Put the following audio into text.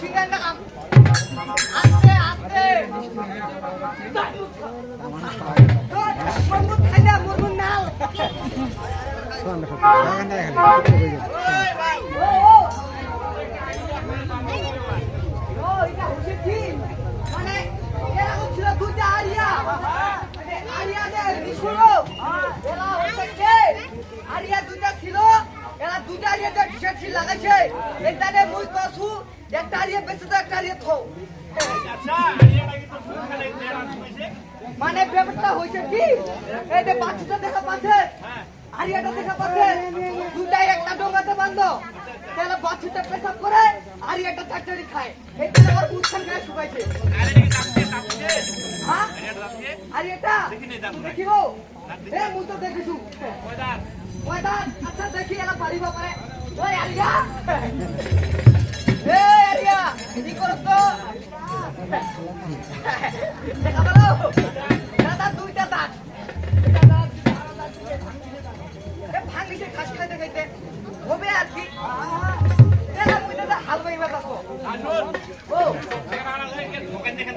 Singer না আস্তে আস্তে মুরমুর খাই না মুরমুর নাল ও ও ও এটা হচ্ছে কি মানে এরকম ছিল দুইটা আরিয়া মানে আরিয়া যে নিশুলো এরা হচ্ছে কে আরিয়া দুইটা ছিল এরা দুইটা যে টি-শার্ট ছিল লাগাইছে মুই কসু একটা বেঁচে তো একটা আরিয়া থো মানে ব্যাপারটা হয়েছে কি এই যে বাচ্চাটা দেখা পাচ্ছে আরিয়াটা দেখা পাচ্ছে দুটাই একটা ডোঙ্গাতে বান্ধ। তাহলে বাচ্চাটা পেশাব করে আরিয়াটা চারটারি খায়। এটা আমার উত্থান করে শুকাইছে। হ্যাঁ? আরিয়াটা দেখিব এ মুই তো দেখিছু। ময়দান আচ্ছা এরা পারিব পারে। ওই আরিয়া। এ আরিয়া কি করছ? তো দেখা পেল? দাদা দুইটা দাঁত। এ ভাঙিছে ঘাস খাইতে খাইতে। হবে আর কি। হাল বাইবা রাখো ও। কেমন কেমন